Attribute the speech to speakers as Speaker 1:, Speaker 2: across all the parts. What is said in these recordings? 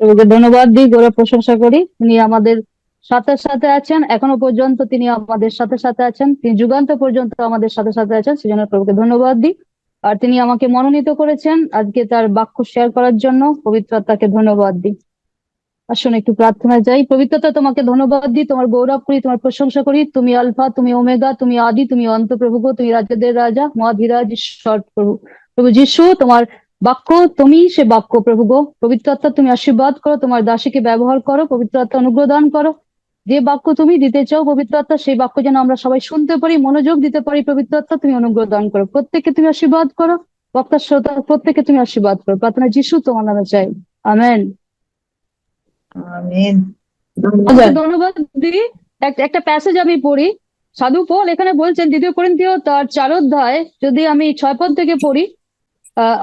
Speaker 1: প্রভুকে ধন্যবাদ দিই গৌরব প্রশংসা করি। তিনি আমাদের সাথে সাথে আছেন, এখনও পর্যন্ত তিনি আমাদের সাথে সাথে আছেন, তিনি যুগান্ত পর্যন্ত আমাদের সাথে সাথে আছেন, সেজন্য প্রভুকে ধন্যবাদ দিই। আর তিনি আমাকে মনোনীত করেছেন আজকে তার বাক্য শেয়ার করার জন্য, পবিত্র আত্মাকে ধন্যবাদ দিই। আসুন একটু প্রার্থনা যাই। পবিত্রতা, তোমাকে ধন্যবাদ দিই, তোমার গৌরব করি, তোমার প্রশংসা করি। তুমি আলফা, তুমি ওমেগা, তুমি আদি, তুমি অন্ত প্রভু তুমি রাজাদের রাজা মহাধীরাজ প্রভু। প্রভু যিশু, তোমার বাক্য তুমি সে বাক্য প্রভু গো। পবিত্র আত্মা তুমি আশীর্বাদ করো তোমার দাসীকে ব্যবহার করো পবিত্র আত্মা অনুগ্রহ দান করো। যে বাক্য তুমি দিতে চাও পবিত্র আত্মা সেই বাক্য যেন আমরা সবাই শুনতে পারি মনোযোগ দিতে পারি পবিত্র আত্মা তুমি অনুগ্রহ দান করো। প্রত্যেককে তুমি আশীর্বাদ করো বক্তার শ্রোতা প্রত্যেককে তুমি আশীর্বাদ করো। প্রার্থনা যিশু তোমার নামে চাই। আমেন। আচ্ছা, ধন্যবাদ দিদি এক- একটা প্যাসেজ আমি পড়ি। সাধু পল এখানে বলছেন দ্বিতীয় করিন্থীয় তার চার অধ্যায় যদি আমি ছয় পদ থেকে পড়ি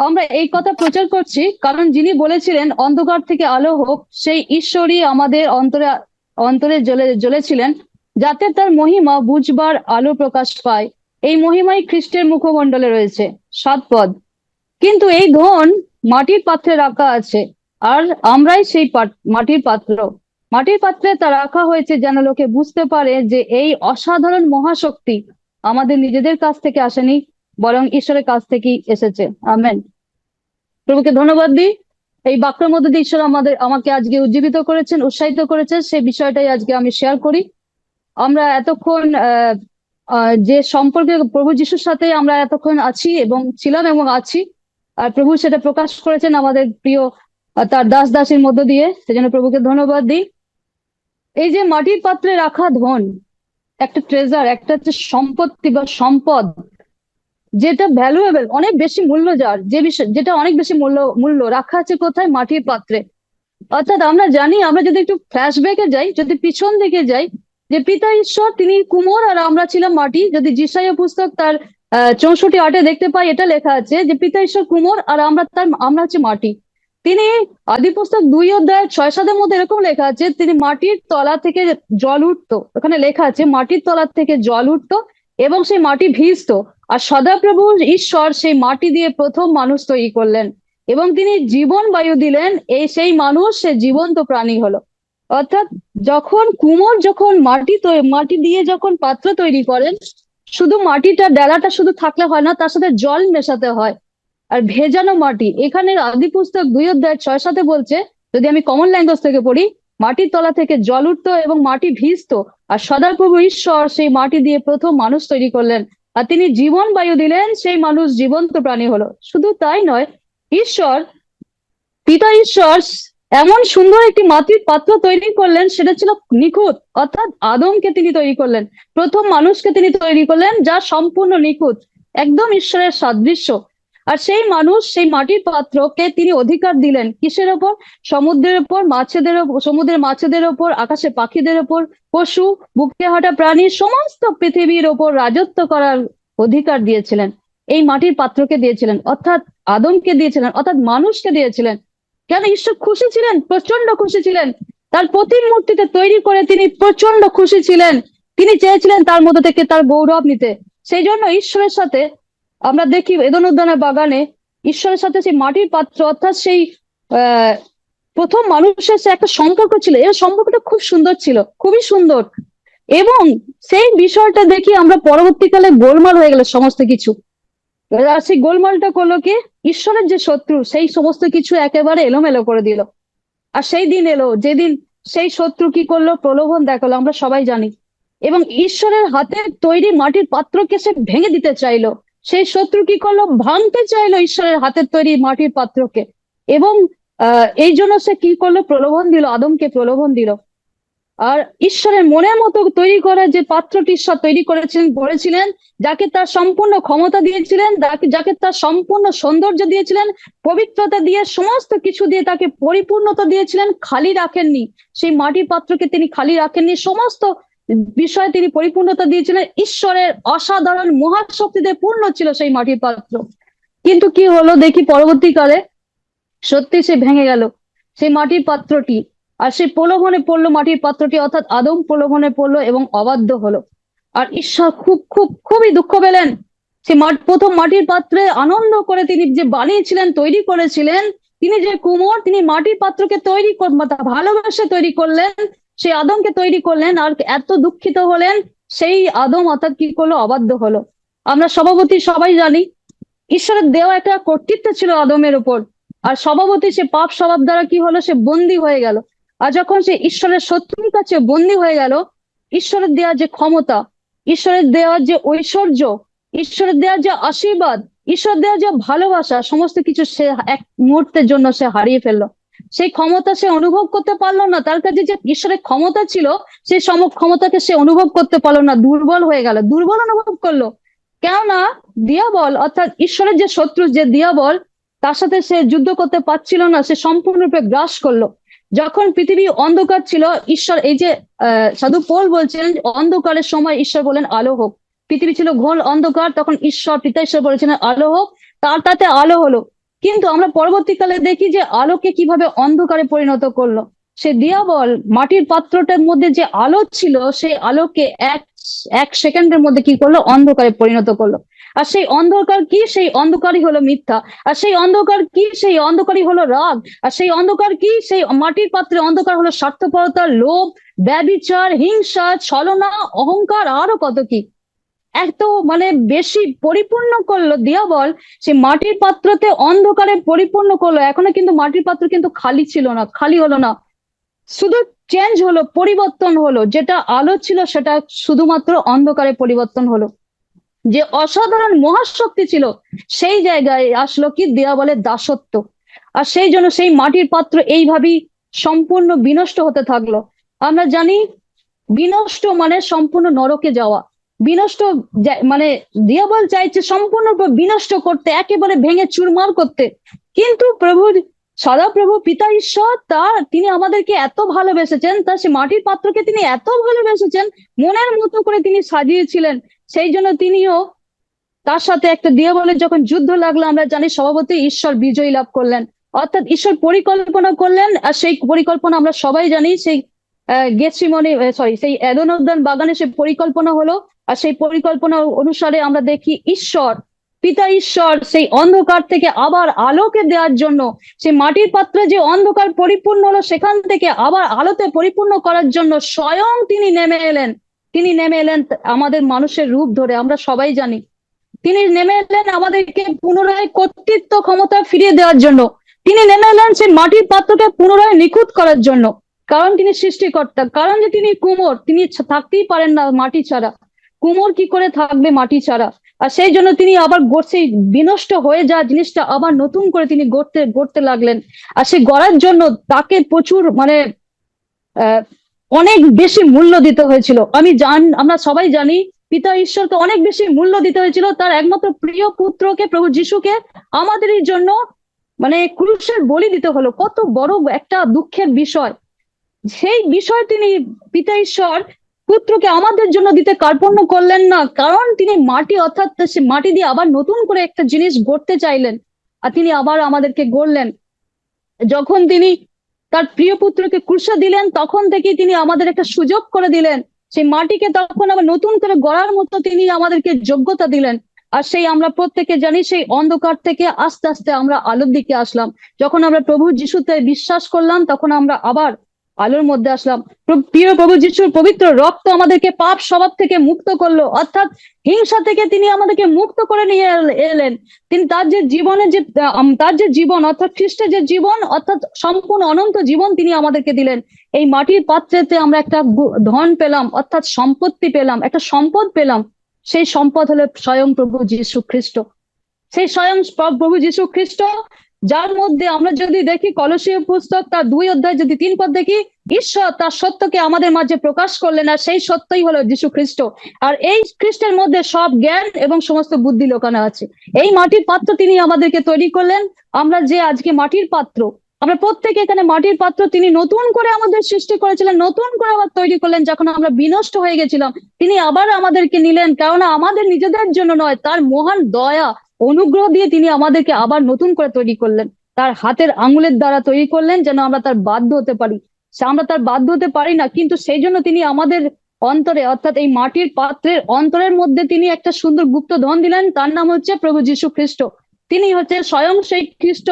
Speaker 1: আমরা এই কথা প্রচার করছি কারণ যিনি বলেছিলেন, অন্ধকার থেকে আলো হোক, সেই ঈশ্বরই আমাদের অন্তরে অন্তরে জ্বলে, জ্বলেছিলেন যাতে তার মহিমা বুঝবার আলো প্রকাশ পায়। এই মহিমাই খ্রিস্টের মুখমণ্ডলে রয়েছে, সাত পদ। কিন্তু এই ধন মাটির পাত্রে রাখা আছে, আর আমরাই সেই মাটির পাত্র। মাটির পাত্রে তা রাখা হয়েছে যেন লোকে বুঝতে পারে যে এই অসাধারণ মহাশক্তি আমাদের নিজেদের কাছ থেকে আসেনি বরং ঈশ্বরের কাছ থেকেই এসেছে। আমেন। প্রভুকে ধন্যবাদ দিই। এই বাক্যের মধ্যে দিয়ে ঈশ্বর আমাদের, আমাকে আজকে উজ্জীবিত করেছেন, উৎসাহিত করেছেন, সেই বিষয়টাই আজকে আমি শেয়ার করি। আমরা এতক্ষণ যে সম্পর্কে প্রভু যিশুর সাথে আমরা এতক্ষণ আছি এবং ছিলাম এবং আছি, আর প্রভু সেটা প্রকাশ করেছেন আমাদের প্রিয় তার দাস দাসীর মধ্য দিয়ে, সেজন্য প্রভুকে ধন্যবাদ দিই। এই যে মাটির পাত্রে রাখা ধন, একটা ট্রেজার একটা হচ্ছে সম্পত্তি বা সম্পদ যেটা ভ্যালুয়েবল অনেক বেশি মূল্য যার, যে বিষয়, যেটা অনেক বেশি মূল্য মূল্য রাখা আছে কোথায়? মাটির পাত্রে। অর্থাৎ আমরা জানি, আমরা যদি একটু ফ্ল্যাশব্যাকে যাই, যদি পিছন দিকে যাই, যে পিতা ঈশ্বর, তিনি কুমোর আর আমরা ছিলাম মাটি। যদি জিসাইয়া পুস্তক তার চৌষট্টি আটে দেখতে পাই, এটা লেখা আছে যে পিতা ঈশ্বর কুমোর আর আমরা তার, আমরা হচ্ছে মাটি। তিনি আদি পুস্তক দুই অধ্যায় ছয় সাতের মধ্যে এরকম লেখা আছে, তিনি মাটির তলা থেকে জল উঠতো। ওখানে লেখা আছে, মাটির তলা থেকে জল উঠতো এবং সেই মাটি ভিজতো। আর সদাপ্রভু ঈশ্বর সেই মাটি দিয়ে প্রথম মানুষ তৈরি করলেন এবং তিনি জীবন বায়ু দিলেন, এই সেই মানুষ, সে জীবন্ত প্রাণী হলো। অর্থাৎ যখন কুমোর যখন মাটি মাটি দিয়ে যখন পাত্র তৈরি করেন, শুধু মাটিটা, ডেলাটা শুধু থাকলে হয় না, তার সাথে জল মেশাতে হয়। আর ভেজানো মাটি এখানে আদি পুস্তক দুই অধ্যায় ছয় সাথে বলছে, যদি আমি কমন ল্যাঙ্গুয়েজ থেকে পড়ি মাটির তলা থেকে জল উঠতো এবং মাটি ভিজতো। আর সদাপ্রভু ঈশ্বর সেই মাটি দিয়ে প্রথম মানুষ তৈরি করলেন। আর তিনি জীবন বায়ু দিলেন, সেই মানুষ জীবন্ত প্রাণী হলো। শুধু তাই নয়, ঈশ্বর, পিতা ঈশ্বর এমন সুন্দর একটি মাটির পাত্র তৈরি করলেন, সেটা ছিল নিখুঁত। অর্থাৎ আদমকে তিনি তৈরি করলেন। প্রথম মানুষকে তিনি তৈরি করলেন, যা সম্পূর্ণ নিখুঁত, একদম ঈশ্বরের সাদৃশ্য। আর সেই মানুষ, সেই মাটির পাত্রকে তিনি অধিকার দিলেন। কিসের ওপর? সমুদ্রের ওপর, মাছেদের সমুদ্রের মাছেদের ওপর, আকাশে পাখিদের ওপর, পশু, বুকে হাঁটা প্রাণী, সমস্ত পৃথিবীর ওপর রাজত্ব করার অধিকার দিয়েছিলেন। এই মাটির পাত্রকে দিয়েছিলেন, অর্থাৎ আদমকে দিয়েছিলেন, অর্থাৎ মানুষকে দিয়েছিলেন। কেন ঈশ্বর খুশি ছিলেন? প্রচণ্ড খুশি ছিলেন। তার প্রতিমূর্তিতে তৈরি করে তিনি প্রচণ্ড খুশি ছিলেন। তিনি চেয়েছিলেন তার মধ্যে থেকে তার গৌরব নিতে। সেই জন্য ঈশ্বরের সাথে আমরা দেখি এদন উদ্যানের বাগানে ঈশ্বরের সাথে সেই মাটির পাত্র, অর্থাৎ সেই প্রথম মানুষের সে একটা সম্পর্ক ছিল। এই সম্পর্কটা খুব সুন্দর ছিল, খুবই সুন্দর। এবং সেই বিষয়টা দেখি আমরা পরবর্তীকালে গোলমাল হয়ে গেল সমস্ত কিছু। আর সেই গোলমালটা করল কি? ঈশ্বরের যে শত্রু, সেই সমস্ত কিছু একেবারে এলোমেলো করে দিল। আর সেই দিন এলো, যেদিন সেই শত্রু কি করল? প্রলোভন দেখাল, আমরা সবাই জানি। এবং ঈশ্বরের হাতে তৈরি মাটির পাত্রকে সে ভেঙে দিতে চাইলো। সেই শত্রু কি করল? ভাঙতে চাইলো ঈশ্বরের হাতের তৈরি মাটির পাত্রকে। এবং এই জন্য সে কি করল? প্রলোভন দিল, আদমকে প্রলোভন দিল। আর ঈশ্বরের মনের মতো তৈরি করা যে পাত্রটি ঈশ্বর তৈরি করেছিলেন করেছিলেন, যাকে তার সম্পূর্ণ ক্ষমতা দিয়েছিলেন, যাকে যাকে তার সম্পূর্ণ সৌন্দর্য দিয়েছিলেন, পবিত্রতা দিয়ে সমস্ত কিছু দিয়ে তাকে পরিপূর্ণতা দিয়েছিলেন, খালি রাখেননি। সেই মাটির পাত্রকে তিনি খালি রাখেননি, সমস্ত বিষয়ে তিনি পরিপূর্ণতা দিয়েছিলেন। ঈশ্বরের অসাধারণ মহাশক্তিতে পূর্ণ ছিল সেই মাটির পাত্র। কিন্তু কি হলো দেখি পরবর্তীকালে? সত্যি সে ভেঙে গেল। সেই মাটির পাত্রটি আর সেই প্রলোভনে পড়ল মাটির পাত্রটি, অর্থাৎ আদম প্রলোভনে পড়ল এবং অবাধ্য হলো। আর ঈশ্বর খুব খুব, খুবই দুঃখ পেলেন। সে প্রথম মাটির পাত্রে আনন্দ করে তিনি যে বানিয়েছিলেন, তৈরি করেছিলেন, তিনি যে কুমোর, তিনি মাটির পাত্রকে তৈরি ভালোবাসে তৈরি করলেন সেই আদমকে তৈরি করলেন আর এত দুঃখিত হলেন, সেই আদম অর্থাৎ কি করল? অবাধ্য হলো। আমরা সভাপতি সবাই জানি, ঈশ্বরের দেওয়া একটা কর্তৃত্ব ছিল আদমের উপর। আর সভাপতি, সে পাপ স্বভাব দ্বারা কি হলো? সে বন্দী হয়ে গেল। আর যখন সে ঈশ্বরের শত্রুর কাছে বন্দী হয়ে গেল, ঈশ্বরের দেওয়া যে ক্ষমতা, ঈশ্বরের দেওয়া যে ঐশ্বর্য, ঈশ্বরের দেওয়া যে আশীর্বাদ ঈশ্বর দেওয়া যে ভালোবাসা, সমস্ত কিছু সে এক মুহূর্তের জন্য সে হারিয়ে ফেলল। সেই ক্ষমতা সে অনুভব করতে পারল না। তার কাছে যে ঈশ্বরের ক্ষমতা ছিল, সেই সম ক্ষমতাকে সে অনুভব করতে পারল না, দুর্বল হয়ে গেল। দুর্বল অনুভব করল। কেননা দিয়াবল, অর্থাৎ ঈশ্বরের যে শত্রু, যে দিয়াবল, তার সাথে সে যুদ্ধ করতে পারছিল না, সে সম্পূর্ণরূপে গ্রাস করল। যখন পৃথিবী অন্ধকার ছিল, ঈশ্বর এই যে সাধু পোল বলছেন অন্ধকারের সময় ঈশ্বর বলেন, আলো হোক। পৃথিবী ছিল ঘোল অন্ধকার, তখন ঈশ্বর, পিতা ঈশ্বর বলেছিলেন, আলো হোক। তার তাতে আলো হলো। কিন্তু আমরা পরবর্তীকালে দেখি যে আলোকে কীভাবে অন্ধকারে পরিণত করল। সে দিয়াবল মাটির পাত্রটার মধ্যে যে আলো ছিল, সেই আলোকে এক এক সেকেন্ডের মধ্যে কি করল? অন্ধকারে পরিণত করল। আর সেই অন্ধকার কি? সেই অন্ধকারই হলো মিথ্যা। আর সেই অন্ধকার কি? সেই অন্ধকারই হলো রাগ। আর সেই অন্ধকার কি? সেই মাটির পাত্রে অন্ধকার হলো স্বার্থপরতা, লোভ, ব্যবিচার, হিংসা, ছলনা, অহংকার, আরও কত কি? এত মানে বেশি পরিপূর্ণ করল দিয়াবল সে মাটির পাত্রতে অন্ধকারে পরিপূর্ণ করল, এখনও কিন্তু মাটির পাত্র কিন্তু খালি ছিল না, খালি হলো না। শুধু চেঞ্জ হলো, পরিবর্তন হলো, যেটা আলো ছিল সেটা শুধুমাত্র অন্ধকারে পরিবর্তন হলো। যে অসাধারণ মহাশক্তি ছিল, সেই জায়গায় আসলো কি দেওয়াবলের দাসত্ব। আর সেই জন্য সেই মাটির পাত্র এইভাবেই সম্পূর্ণ বিনষ্ট হতে থাকল। আমরা জানি, বিনষ্ট মানে সম্পূর্ণ নরকে যাওয়া। বিনষ্ট মানে দিয়াবল চাইছে সম্পূর্ণ বিনষ্ট করতে, একেবারে ভেঙে চুরমার করতে। কিন্তু প্রভু সদাপ্রভু পিতা ঈশ্বর তার তিনি আমাদেরকে এত ভালোবেসেছেন তার সে মাটির পাত্রকে তিনি এত ভালোবেসেছেন, মনের মতো করে তিনি সাজিয়েছিলেন। সেই জন্য তিনিও তার সাথে একটা দিয়াবলের যখন যুদ্ধ লাগল, আমরা জানি সভাপতি ঈশ্বর বিজয়ী লাভ করলেন। অর্থাৎ ঈশ্বর পরিকল্পনা করলেন, আর সেই পরিকল্পনা আমরা সবাই জানি, সেই গেছিমনি সরি সেই এদন উদ্যান বাগানে সেই পরিকল্পনা হলো, আর সেই পরিকল্পনা অনুসারে আমরা দেখি ঈশ্বর, পিতা ঈশ্বর সেই অন্ধকার থেকে আবার আলোকে দেওয়ার জন্য, সেই মাটির পাত্রে যে অন্ধকার পরিপূর্ণ হলো, সেখান থেকে আবার আলোতে পরিপূর্ণ করার জন্য স্বয়ং তিনি নেমে এলেন। তিনি নেমে এলেন আমাদের মানুষের রূপ ধরে, আমরা সবাই জানি। তিনি নেমে এলেন আমাদেরকে পুনরায় কর্তৃত্ব ক্ষমতা ফিরিয়ে দেওয়ার জন্য। তিনি নেমে এলেন সেই মাটির পাত্রকে পুনরায় নিখুঁত করার জন্য। কারণ তিনি সৃষ্টিকর্তা। কারণ যে তিনি কুমোর, তিনি থাকতেই পারেন না মাটি ছাড়া। কুমোর কি করে থাকবে মাটি ছাড়া? আর সেই জন্য তিনি আবার সেই বিনষ্ট হয়ে যাওয়া জিনিসটা আবার নতুন করে তিনি গড়তে গড়তে লাগলেন। আর সেই গড়ার জন্য তাকে প্রচুর মানে অনেক বেশি মূল্য দিতে হয়েছিল। আমি জান, আমরা সবাই জানি, পিতা ঈশ্বরকে অনেক বেশি মূল্য দিতে হয়েছিল। তার একমাত্র প্রিয় পুত্রকে, প্রভু যিশুকে আমাদেরই জন্য মানে ক্রুশের বলি দিতে হলো। কত বড় একটা দুঃখের বিষয়। সেই বিষয় তিনি পিতা ঈশ্বর পুত্রকে আমাদের জন্য দিতে কার্পণ্য করলেন না, কারণ তিনি মাটি অর্থাৎ সে মাটি দিয়ে আবার নতুন করে একটা জিনিস গড়তে চাইলেন আর তিনি আবার আমাদেরকে গড়লেন। যখন তিনি তার প্রিয় পুত্রকে ক্রুশে দিলেন, তখন থেকেই তিনি আমাদের একটা সুযোগ করে দিলেন। সেই মাটিকে তখন আবার নতুন করে গড়ার মতো তিনি আমাদেরকে যোগ্যতা দিলেন। আর সেই আমরা প্রত্যেকে জানি সেই অন্ধকার থেকে আস্তে আস্তে আমরা আলোর দিকে আসলাম। যখন আমরা প্রভু যিশুতে বিশ্বাস করলাম, তখন আমরা আবার আলোর মধ্যে আসলাম। প্রিয় প্রভু যিশুর পবিত্র রক্ত আমাদেরকে পাপ স্বভাব থেকে মুক্ত করল। অর্থাৎ হিংসা থেকে তিনি আমাদেরকে মুক্ত করে নিয়ে এলেন। তিনি তার যে জীবনের যে তার যে জীবন, অর্থাৎ খ্রিস্টের যে জীবন, অর্থাৎ সম্পূর্ণ অনন্ত জীবন তিনি আমাদেরকে দিলেন। এই মাটির পাত্রেতে আমরা একটা ধন পেলাম, অর্থাৎ সম্পত্তি পেলাম, একটা সম্পদ পেলাম। সেই সম্পদ হলো স্বয়ং প্রভু যীশু খ্রিস্ট। সেই স্বয়ং প্রভু যীশু খ্রিস্ট যার মধ্যে আমরা যদি দেখি কলসীয় পুস্তক, তার দুই অধ্যায় যদি তিন পদ দেখি, ঈশ্বর তার সত্যকে আমাদের মাঝে প্রকাশ করলেন আর সেই সত্যই হলো যীশু খ্রিস্ট আর এই খ্রিস্টের মধ্যে সব জ্ঞান এবং সমস্ত বুদ্ধি লোকানো আছে। এই মাটির পাত্র তিনি আমাদেরকে তৈরি করলেন। আমরা যে আজকে মাটির পাত্র, আমরা প্রত্যেকে এখানে মাটির পাত্র তিনি নতুন করে আমাদের সৃষ্টি করেছিলেন, নতুন করে আবার তৈরি করলেন। যখন আমরা বিনষ্ট হয়ে গেছিলাম, তিনি আবার আমাদেরকে নিলেন। কেননা আমাদের নিজেদের জন্য নয়, তার মহান দয়া অনুগ্রহ দিয়ে তিনি আমাদেরকে আবার নতুন করে তৈরি করলেন। তার হাতের আঙুলের দ্বারা তৈরি করলেন যেন আমরা তার বাধ্য হতে পারি। আমরা তার বাধ্য হতে পারি না, কিন্তু সেই জন্য তিনি আমাদের অন্তরে, অর্থাৎ এই মাটির পাত্রের অন্তরের মধ্যে তিনি একটা সুন্দর গুপ্ত ধন দিলেন। তার নাম হচ্ছে প্রভু যীশু খ্রিস্ট। তিনি হচ্ছে স্বয়ং সেই খ্রিস্ট,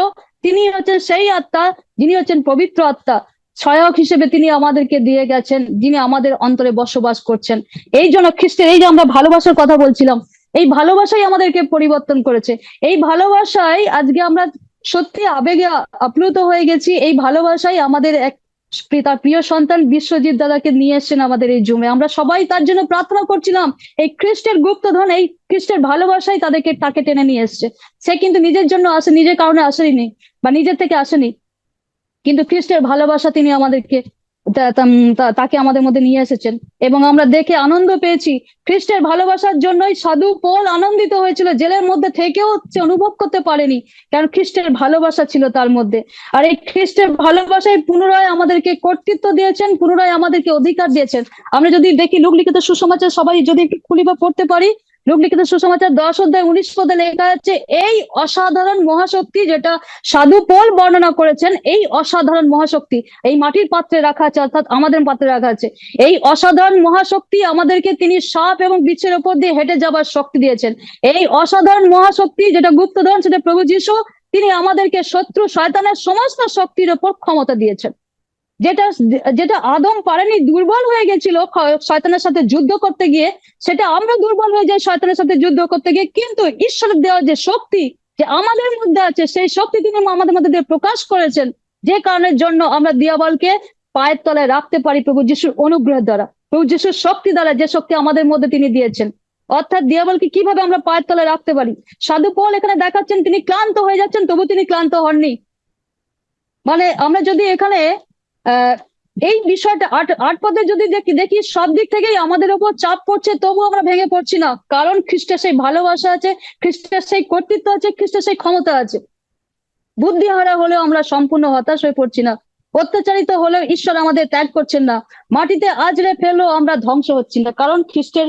Speaker 1: তিনি হচ্ছেন সেই আত্মা, যিনি হচ্ছেন পবিত্র আত্মা, সহায়ক হিসেবে তিনি আমাদেরকে দিয়ে গেছেন, যিনি আমাদের অন্তরে বসবাস করছেন। এই জন্য খ্রিস্টের, এই যে আমরা ভালোবাসার কথা বলছিলাম এই ভালোবাসাই আমাদেরকে পরিবর্তন করেছে। এই ভালোবাসায় আজকে আমরা সত্যি আবেগে আপ্লুত হয়ে গেছি। এই ভালোবাসাই আমাদের এক তার প্রিয় সন্তান বিশ্বজিৎ দাদাকে নিয়ে এসেছেন আমাদের এই জুমে। আমরা সবাই তার জন্য প্রার্থনা করছিলাম, এই খ্রিস্টের গুপ্তধন, এই খ্রিস্টের ভালোবাসাই তাদেরকে তাকে টেনে নিয়ে এসছে। সে কিন্তু নিজের জন্য আসে, নিজের কারণে আসেনি বা নিজের থেকে আসেনি। কিন্তু খ্রিস্টের ভালোবাসা তিনি আমাদেরকে তাকে আমাদের মধ্যে নিয়ে এসেছেন। এবং আমরা দেখে আনন্দ পেয়েছি। খ্রিস্টের ভালোবাসার জন্যই সাধু পোল আনন্দিত হয়েছিল। জেলের মধ্যে থেকেও অনুভব করতে পারেনি, কারণ খ্রিস্টের ভালোবাসা ছিল তার মধ্যে। আর এই খ্রিস্টের ভালোবাসায় পুনরায় আমাদেরকে কর্তৃত্ব দিয়েছেন, পুনরায় আমাদেরকে অধিকার দিয়েছেন। আমরা যদি দেখি, লোকলিখিত সুসমাচার সবাই যদি একটু খুলি বা পড়তে পারি লোকলিখিত সুসমাচার দশ অধ্যায় উনিশ পদে লেখা আছে, এই অসাধারণ মহাশক্তি যেটা সাধু পোল বর্ণনা করেছেন, এই অসাধারণ মহাশক্তি, এই মাটির পাত্রে রাখা আছে, অর্থাৎ আমাদের পাত্রে রাখা আছে, এই অসাধারণ মহাশক্তি আমাদেরকে তিনি সাপ এবং বিচ্ছের উপর দিয়ে হেঁটে যাবার শক্তি দিয়েছেন। এই অসাধারণ মহাশক্তি যেটা গুপ্তধন, সেটা প্রভু যিশু, তিনি আমাদেরকে শত্রু, শয়তানের সমস্ত শক্তির উপর ক্ষমতা দিয়েছেন। যেটা যেটা আদম পারেনি দুর্বল হয়ে গেছিল শয়তানের সাথে যুদ্ধ করতে গিয়ে, সেটা আমরা দুর্বল হয়ে যাই শয়তানের সাথে যুদ্ধ করতে গিয়ে, কিন্তু ঈশ্বরের দেওয়া যে শক্তি যে আমাদের মধ্যে আছে, সেই শক্তি তিনি আমাদের মধ্যে দিয়ে প্রকাশ করেছেন। যে কারণের জন্য আমরা দিয়াবলকে পায়ের তলায় রাখতে পারি প্রভু যিশুর অনুগ্রহের দ্বারা। প্রভু যিশুর শক্তি দ্বারা যে শক্তি আমাদের মধ্যে তিনি দিয়েছেন। অর্থাৎ দিয়াবলকে কীভাবে আমরা পায়ের তলায় রাখতে পারি? সাধু পল এখানে দেখাচ্ছেন, তিনি ক্লান্ত হয়ে যাচ্ছেন, তবু তিনি ক্লান্ত হননি। মানে আমরা যদি এখানে এই বিষয়টা আট আট পদে যদি দেখি দেখি সব দিক থেকেই আমাদের উপর চাপ পড়ছে তবু আমরা ভেঙে পড়ছি না। কারণ খ্রিস্টের সেই ভালোবাসা আছে, খ্রিস্টের সেই কর্তৃত্ব আছে, খ্রিস্টের সেই ক্ষমতা আছে। বুদ্ধিহারা হলেও আমরা সম্পূর্ণ হতাশ হয়ে পড়ছি না। অত্যাচারিত হলেও ঈশ্বর আমাদের ত্যাগ করছেন না। মাটিতে আজরে ফেলেও আমরা ধ্বংস হচ্ছি না। কারণ খ্রিস্টের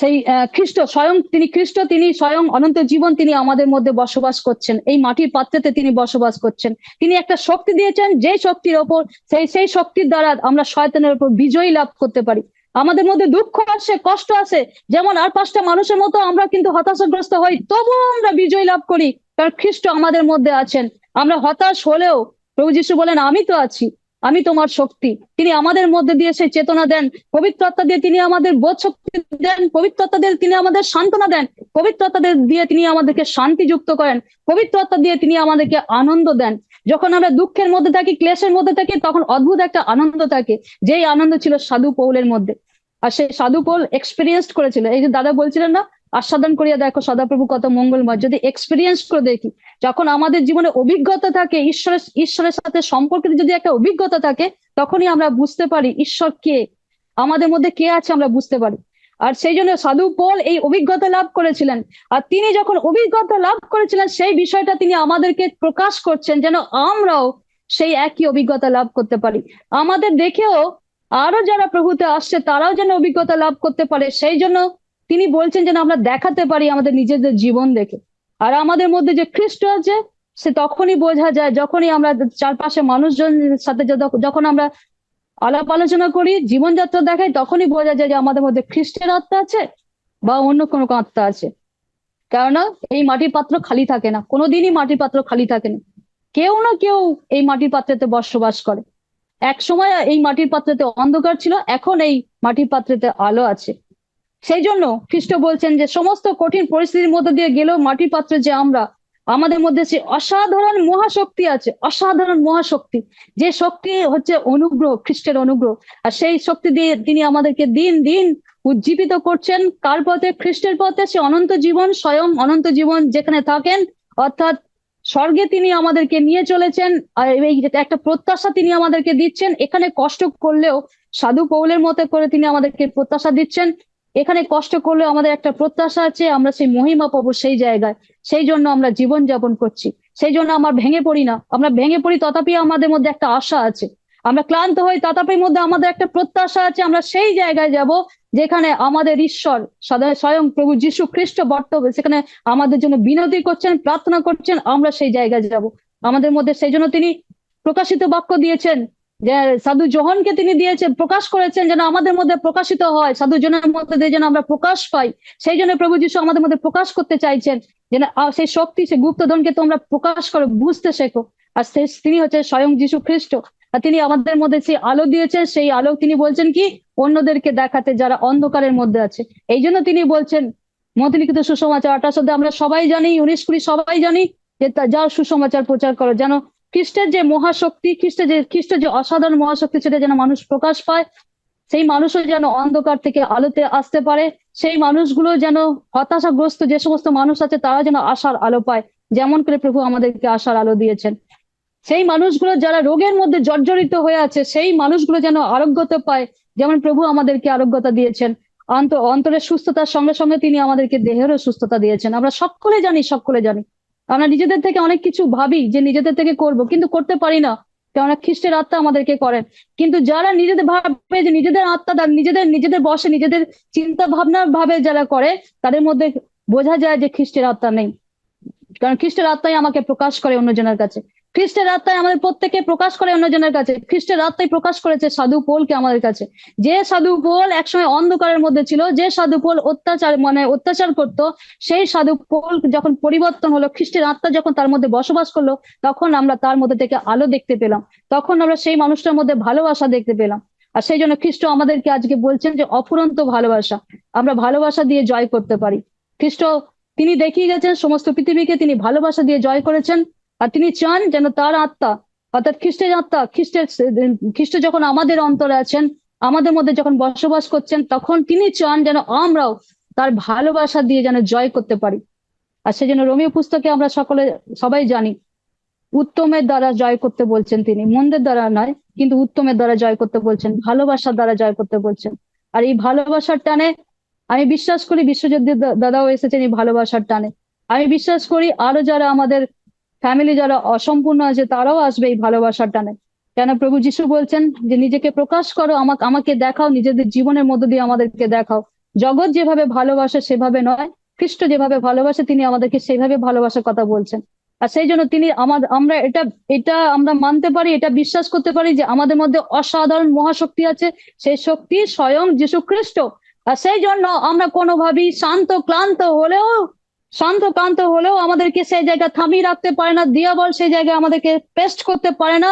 Speaker 1: সেই খ্রিস্ট স্বয়ং, তিনি খ্রিস্ট, তিনি স্বয়ং অনন্ত জীবন তিনি আমাদের মধ্যে বসবাস করছেন। এই মাটির পাত্রেতে তিনি বসবাস করছেন। তিনি একটা শক্তি দিয়েছেন, যে শক্তির ওপর, সেই সেই শক্তির দ্বারা আমরা শয়তানের উপর বিজয়ী লাভ করতে পারি। আমাদের মধ্যে দুঃখ আসে, কষ্ট আসে। যেমন আর পাঁচটা মানুষের মতো আমরা কিন্তু হতাশাগ্রস্ত হই, তবুও আমরা বিজয় লাভ করি। কারণ খ্রিস্ট আমাদের মধ্যে আছেন। আমরা হতাশ হলেও প্রভু যিশু বলেন, আমি তো আছি। আমি তোমার শক্তি। তিনি আমাদের মধ্যে দিয়ে সেই চেতনা দেন, পবিত্রতা দিয়ে তিনি আমাদের বোধ শক্তি দেন, পবিত্রতা দিয়ে তিনি আমাদের সান্ত্বনা দেন, পবিত্রতা দিয়ে তিনি আমাদেরকে শান্তি যুক্ত করেন, পবিত্রতা দিয়ে তিনি আমাদেরকে আনন্দ দেন। যখন আমরা দুঃখের মধ্যে থাকি, ক্লেশের মধ্যে থাকি, তখন অদ্ভুত একটা আনন্দ থাকে, যেই আনন্দ ছিল সাধু পৌলের মধ্যে। আর সেই সাধু পৌল এক্সপিরিয়েন্স করেছিল। এই যে দাদা বলছিলেন না আস্বাদন করিয়া দেখো, সদাপ্রভু কত মঙ্গলময়। যদি এক্সপিরিয়েন্স করে দেখি, যখন আমাদের জীবনে অভিজ্ঞতা থাকে, ঈশ্বরের ঈশ্বরের সাথে সম্পর্কিত যদি একটা অভিজ্ঞতা থাকে, তখনই আমরা বুঝতে পারি ঈশ্বর কে, আমাদের মধ্যে কে আছে আমরা বুঝতে পারি। আর সেই জন্য সাধু পল এই অভিজ্ঞতা লাভ করেছিলেন। আর তিনি যখন অভিজ্ঞতা লাভ করেছিলেন, সেই বিষয়টা তিনি আমাদেরকে প্রকাশ করছেন যেন আমরাও সেই একই অভিজ্ঞতা লাভ করতে পারি। আমাদের দেখেও আরও যারা প্রভুতে আসছে, তারাও যেন অভিজ্ঞতা লাভ করতে পারে। সেই জন্য তিনি বলছেন যেন আমরা দেখাতে পারি আমাদের নিজেদের জীবন দেখে। আর আমাদের মধ্যে যে খ্রিস্ট আছে, সে তখনই বোঝা যায় যখনই আমরা চারপাশে মানুষজন সাথে যখন আমরা আলাপ আলোচনা করি, জীবনযাত্রা দেখাই, তখনই বোঝা যায় যে আমাদের মধ্যে খ্রিস্টের আত্মা আছে বা অন্য কোনো আত্মা আছে। কেননা এই মাটির পাত্র খালি থাকে না, কোনোদিনই মাটির পাত্র খালি থাকে না। কেউ না কেউ এই মাটির পাত্রেতে বসবাস করে। এক সময় এই মাটির পাত্রেতে অন্ধকার ছিল, এখন এই মাটির পাত্রেতে আলো আছে। সেই জন্য খ্রিস্ট বলছেন যে সমস্ত কঠিন পরিস্থিতির মধ্যে দিয়ে গেলেও মাটির পাত্রে যে আমরা, আমাদের মধ্যে সে অসাধারণ মহাশক্তি আছে, অসাধারণ মহাশক্তি, যে শক্তি হচ্ছে অনুগ্রহ, খ্রিস্টের অনুগ্রহ। আর সেই শক্তি দিয়ে তিনি আমাদেরকে দিন দিন উজ্জীবিত করছেন। কার পথে? খ্রিস্টের পথে। সে অনন্ত জীবন, স্বয়ং অনন্ত জীবন যেখানে থাকেন, অর্থাৎ স্বর্গে তিনি আমাদেরকে নিয়ে চলেছেন, আর এই একটা প্রত্যাশা তিনি আমাদেরকে দিচ্ছেন। এখানে কষ্ট করলেও সাধু পৌলের মতো করে তিনি আমাদেরকে প্রত্যাশা দিচ্ছেন। এখানে কষ্ট করলেও আমাদের একটা প্রত্যাশা আছে, আমরা সেই মহিমা পাবো সেই জায়গায়। সেই জন্য আমরা জীবন যাপন করছি। সেই জন্য আমরা ভেঙে পড়ি না। আমরা ভেঙে পড়ি তথাপি আমাদের মধ্যে একটা আশা আছে। আমরা ক্লান্ত হই তথাপির মধ্যে আমাদের একটা প্রত্যাশা আছে, আমরা সেই জায়গায় যাব যেখানে আমাদের ঈশ্বর স্বয়ং প্রভু যীশু খ্রিস্ট বর্তবে সেখানে আমাদের জন্য বিনতি করছেন, প্রার্থনা করছেন, আমরা সেই জায়গায় যাব। আমাদের মধ্যে সেই জন্য তিনি প্রকাশিত বাক্য দিয়েছেন যে সাধু জোহনকে তিনি দিয়েছেন প্রকাশ করেছেন যেন আমাদের মধ্যে প্রকাশিত হয়। সাধু জনের মধ্যে দিয়ে যেন আমরা প্রকাশ পাই। সেই জন্য প্রভু যিশু আমাদের মধ্যে প্রকাশ করতে চাইছেন। যেন সেই শক্তি, সেই গুপ্তধনকে তোমরা প্রকাশ করো, বুঝতে শেখো। আর সে, তিনি হচ্ছে স্বয়ং যিশু খ্রিস্ট। আর তিনি আমাদের মধ্যে সেই আলো দিয়েছেন, সেই আলো তিনি বলছেন কি? অন্যদেরকে দেখাতে যারা অন্ধকারের মধ্যে আছে। এই জন্য তিনি বলছেন মতলিখিত সুসমাচার আঠাশ আমরা সবাই জানি, উনিশ কুড়ি সবাই জানি, যে যার সুসমাচার প্রচার করো, যেন খ্রিস্টের যে মহাশক্তি, খ্রিস্টের যে খ্রিস্টের যে অসাধারণ মহাশক্তি, সেটা যেন মানুষ প্রকাশ পায়, সেই মানুষও যেন অন্ধকার থেকে আলোতে আসতে পারে, সেই মানুষগুলো যেন হতাশাগ্রস্ত যে সমস্ত মানুষ আছে, তারা যেন আশার আলো পায়, যেমন করে প্রভু আমাদেরকে আশার আলো দিয়েছেন। সেই মানুষগুলো যারা রোগের মধ্যে জর্জরিত হয়ে আছে, সেই মানুষগুলো যেন আরোগ্যতা পায়, যেমন প্রভু আমাদেরকে আরোগ্যতা দিয়েছেন। অন্ত, অন্তরের সুস্থতার সঙ্গে সঙ্গে তিনি আমাদেরকে দেহেরও সুস্থতা দিয়েছেন। আমরা সকলে জানি সকলে জানি আমরা নিজেদের থেকে অনেক কিছু ভাবি যে নিজেদের থেকে করব, কিন্তু করতে পারি না। কেননা খ্রিস্টের আত্মা আমাদেরকে করেন কিন্তু যারা নিজেদের ভাবে যে নিজেদের আত্মা নিজেদের নিজেদের বসে, নিজেদের চিন্তা ভাবনা ভাবে যারা করে, তাদের মধ্যে বোঝা যায় যে খ্রিস্টের আত্মা নেই। কারণ খ্রিস্টের আত্মাই আমাকে প্রকাশ করে অন্যজনের কাছে। খ্রিস্টের আত্মায় আমাদের প্রত্যেককে প্রকাশ করে অন্যজনের কাছে। খ্রিস্টের আত্মায় প্রকাশ করেছে সাধু পোলকে আমাদের কাছে। যে সাধু পোল একসময় অন্ধকারের মধ্যে ছিল, যে সাধু পোল অত্যাচার মানে অত্যাচার করত, সেই সাধু পোল যখন পরিবর্তন হলো, খ্রিস্টের আত্মা যখন তার মধ্যে বসবাস করল, তখন আমরা তার মধ্যে থেকে আলো দেখতে পেলাম। তখন আমরা সেই মানুষটার মধ্যে ভালোবাসা দেখতে পেলাম। আর সেই জন্য খ্রিস্ট আমাদেরকে আজকে বলছেন যে, অফুরন্ত ভালোবাসা। আমরা ভালোবাসা দিয়ে জয় করতে পারি। খ্রিস্ট তিনি দেখিয়ে গেছেন, সমস্ত পৃথিবীকে তিনি ভালোবাসা দিয়ে জয় করেছেন। আর তিনি চান যেন তার আত্মা, অর্থাৎ খ্রিস্টের আত্মা, খ্রিস্টের খ্রিস্ট যখন আমাদের অন্তরে আছেন, আমাদের মধ্যে যখন বসবাস করছেন, তখন তিনি চান যেন আমরাও তার ভালোবাসা দিয়ে যেন জয় করতে পারি। আর সেই জন্য রোমিও পুস্তকে আমরা সকলে, সবাই জানি, উত্তমের দ্বারা জয় করতে বলছেন তিনি। মন্দের দ্বারা নয়, কিন্তু উত্তমের দ্বারা জয় করতে বলছেন, ভালোবাসার দ্বারা জয় করতে বলছেন। আর এই ভালোবাসার টানে আমি বিশ্বাস করি বিশ্বযুদ্ধের দাদাও এসেছেন এই ভালোবাসার টানে। আমি বিশ্বাস করি আরও যারা আমাদের ফ্যামিলি যারা অসম্পূর্ণ আছে, তারাও আসবে এই ভালোবাসার টানে। কেন প্রভু যিশু বলছেন যে, নিজেকে প্রকাশ করো, আমাকে আমাকে দেখাও, নিজেদের জীবনের মধ্য দিয়ে আমাদেরকে দেখাও। জগৎ যেভাবে ভালোবাসে, সেভাবে নয়। খ্রিস্ট যেভাবে ভালোবাসে, তিনি আমাদেরকে সেভাবে ভালোবাসার কথা বলছেন। আর সেই জন্য তিনি আমাদের আমরা এটা এটা আমরা মানতে পারি, এটা বিশ্বাস করতে পারি যে, আমাদের মধ্যে অসাধারণ মহাশক্তি আছে। সেই শক্তি স্বয়ং যীশু খ্রিস্ট। আর সেই জন্য আমরা কোনোভাবেই শান্ত, ক্লান্ত হলেও শান্ত ক্লান্ত হলেও আমাদেরকে সেই জায়গা থামিয়ে রাখতে পারে না, দিয়াবল সেই জায়গায় আমাদেরকে পেস্ট করতে পারে না।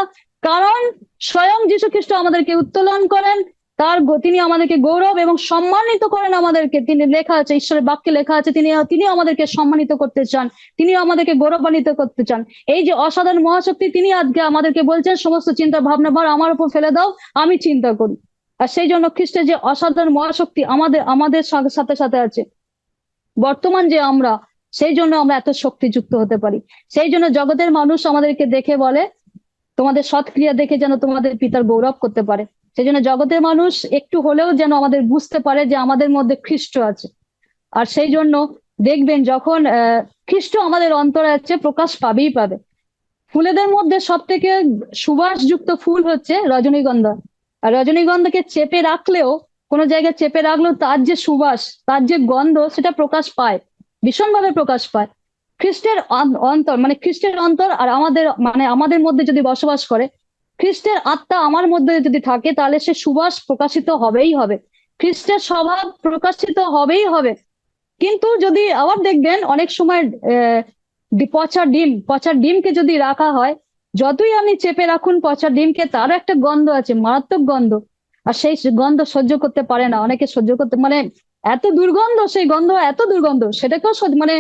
Speaker 1: কারণ স্বয়ং যীশু খ্রিস্ট আমাদেরকে উত্তোলন করেন, তার তিনি আমাদেরকে গৌরব এবং সম্মানিত করেন আমাদেরকে। তিনি লেখা আছে, ঈশ্বরের বাক্যে লেখা আছে, তিনি তিনি আমাদেরকে সম্মানিত করতে চান তিনি আমাদেরকে গৌরবান্বিত করতে চান। এই যে অসাধারণ মহাশক্তি, তিনি আজকে আমাদেরকে বলছেন, সমস্ত চিন্তা ভাবনা ভার আমার উপর ফেলে দাও, আমি চিন্তা করি। আর সেই জন্য খ্রিস্টের যে অসাধারণ মহাশক্তি আমাদের আমাদের সাথে সাথে আছে। বর্তমান যে আমরা সেই জন্য আমরা এত শক্তিযুক্ত হতে পারি। সেই জন্য জগতের মানুষ আমাদেরকে দেখে বলে, তোমাদের সৎক্রিয়া দেখে যেন তোমাদের পিতার গৌরব করতে পারে। সেই জন্য জগতের মানুষ একটু হলেও যেন আমাদের বুঝতে পারে যে আমাদের মধ্যে খ্রিস্ট আছে। আর সেই জন্য দেখবেন যখন খ্রিস্ট আমাদের অন্তরে আছে, প্রকাশ পাবেই পাবে। ফুলেদের মধ্যে সব থেকে সুবাসযুক্ত ফুল হচ্ছে রজনীগন্ধা। আর রজনীগন্ধাকে চেপে রাখলেও, কোনো জায়গায় চেপে রাখলেও তার যে সুবাস, তার যে গন্ধ, সেটা প্রকাশ পায়। ভীষণভাবে প্রকাশ পায়। খ্রিস্টের অন্তর মানে খ্রিস্টের অন্তর আর আমাদের মানে আমাদের মধ্যে যদি বসবাস করে, খ্রিস্টের আত্মা আমার মধ্যে যদি থাকে, তাহলে সে সুবাস প্রকাশিত হবেই হবে। খ্রিস্টের স্বভাব প্রকাশিত হবেই হবে। কিন্তু যদি আবার দেখবেন, অনেক সময় পচা ডিম, পচা ডিমকে যদি রাখা হয়, যতই আপনি চেপে রাখুন পচা ডিমকে তার একটা গন্ধ আছে, মারাত্মক গন্ধ। আর সেই গন্ধ সহ্য করতে পারে না, অনেকে সহ্য করতে মানে এত দুর্গন্ধ, সেই গন্ধ এত দুর্গন্ধ, সেটাকেও মানে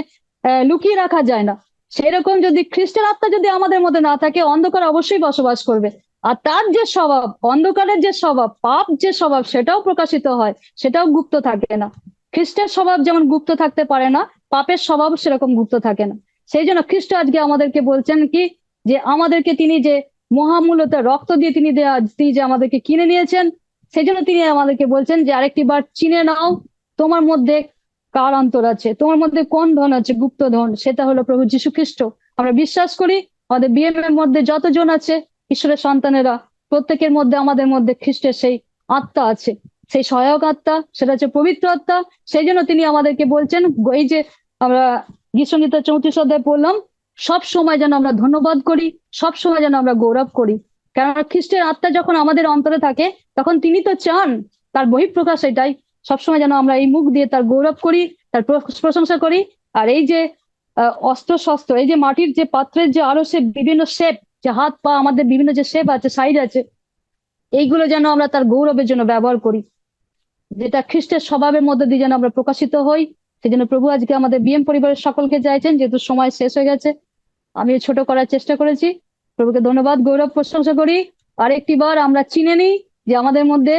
Speaker 1: লুকিয়ে রাখা যায় না। সেরকম যদি খ্রিস্টের আত্মা যদি আমাদের মধ্যে না থাকে, অন্ধকার অবশ্যই বসবাস করবে। আর তার যে স্বভাব, অন্ধকারের যে স্বভাব, পাপ যে স্বভাব, সেটাও প্রকাশিত হয়, সেটাও গুপ্ত থাকে না। খ্রিস্টের স্বভাব যেমন গুপ্ত থাকতে পারে না, পাপের স্বভাব সেরকম গুপ্ত থাকে না। সেই জন্য খ্রিস্ট আজকে আমাদেরকে বলছেন কি, যে আমাদেরকে তিনি যে মহামূলতা, রক্ত দিয়ে তিনি তিনি যে আমাদেরকে কিনে নিয়েছেন, সেই জন্য তিনি আমাদেরকে বলছেন যে আরেকটি বার চিনে নাও তোমার মধ্যে কার অন্তর আছে? তোমার মধ্যে কোন ধন আছে? গুপ্ত ধন। সেটা হলো প্রভু যীশু খ্রিস্ট আমরা বিশ্বাস করি, আমাদের বিএম এর মধ্যে যতজন আছে, ঈশ্বরের সন্তানেরা, প্রত্যেকের মধ্যে, আমাদের মধ্যে খ্রিস্টের সেই আত্মা আছে। সেই সহায়ক আত্মা, সেটা হচ্ছে পবিত্র আত্মা। সেই জন্য তিনি আমাদেরকে বলছেন, এই যে আমরা গীতসংগীতা চৌত্রিশ অধ্যায় পড়লাম, সব সময় যেন আমরা ধন্যবাদ করি, সব সময় যেন আমরা গৌরব করি। কেননা খ্রিস্টের আত্মা যখন আমাদের অন্তরে থাকে, তখন তিনি তো চান, তার বহিঃপ্রকাশ এটাই। সবসময় যেন আমরা এই মুখ দিয়ে তার গৌরব করি, তার প্রশংসা করি। আর এই যে অস্ত্র শস্ত্র এই যে মাটির যে পাত্রের যে আরও সে বিভিন্ন শেপ, যে হাত পা, আমাদের বিভিন্ন যে শেপ আছে, সাইজ আছে, এইগুলো যেন আমরা তার গৌরবের জন্য ব্যবহার করি। যেটা খ্রিস্টের স্বভাবের মধ্যে দিয়ে যেন আমরা প্রকাশিত হই সেই জন্য প্রভু আজকে আমাদের বিএম পরিবারের সকলকে চাইছেন যেহেতু সময় শেষ হয়ে গেছে, আমিও ছোট করার চেষ্টা করেছি। প্রভুকে ধন্যবাদ, গৌরব প্রশংসা করি। আরেকটি বার আমরা চিনে নিই যে আমাদের মধ্যে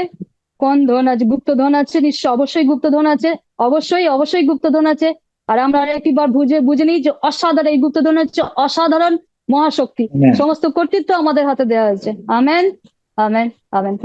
Speaker 1: কোন ধন আছে? গুপ্ত ধন আছে? নিশ্চয় অবশ্যই গুপ্ত ধন আছে। অবশ্যই অবশ্যই গুপ্ত ধন আছে। আর আমরা আরেকটি বার বুঝে বুঝে নিই যে অসাধারণ এই গুপ্ত ধন হচ্ছে অসাধারণ মহাশক্তি। সমস্ত কর্তৃত্ব আমাদের হাতে দেওয়া হয়েছে। Amen amen amen